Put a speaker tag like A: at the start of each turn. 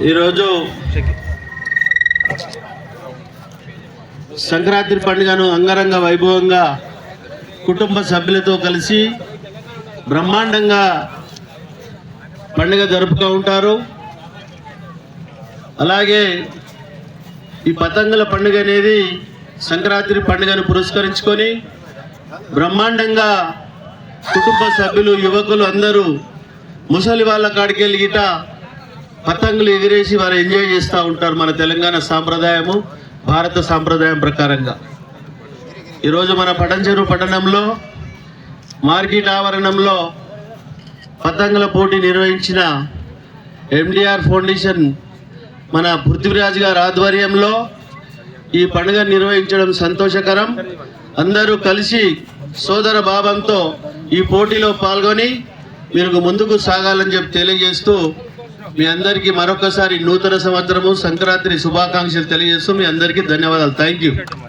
A: ఈరోజు సంక్రాంతి పండుగను అంగరంగ వైభవంగా కుటుంబ సభ్యులతో కలిసి బ్రహ్మాండంగా పండుగ జరుపుతూ ఉంటారు. అలాగే ఈ పతంగుల పండుగ అనేది సంక్రాంతి పండుగను పురస్కరించుకొని బ్రహ్మాండంగా కుటుంబ సభ్యులు యువకులు అందరూ ముసలి వాళ్ళ కాడికి వెళ్ళి పతంగులు ఎగిరేసి వారు ఎంజాయ్ చేస్తూ ఉంటారు మన తెలంగాణ సాంప్రదాయము భారత సాంప్రదాయం ప్రకారంగా. ఈరోజు మన పటంచెరు పట్టణంలో మార్కెట్ ఆవరణంలో పతంగుల పోటీ నిర్వహించిన ఎండిఆర్ ఫౌండేషన్ మన పృథ్వీరాజ్ గారి ఆధ్వర్యంలో ఈ పండుగ నిర్వహించడం సంతోషకరం. అందరూ కలిసి సోదర భావంతో ఈ పోటీలో పాల్గొని మీరు ముందుకు సాగాలని చెప్పి తెలియజేస్తూ మీ అందరికీ మరొకసారి నూతన సంవత్సరము సంక్రాంతి శుభాకాంక్షలు తెలియజేస్తూ మీ అందరికీ ధన్యవాదాలు. Thank you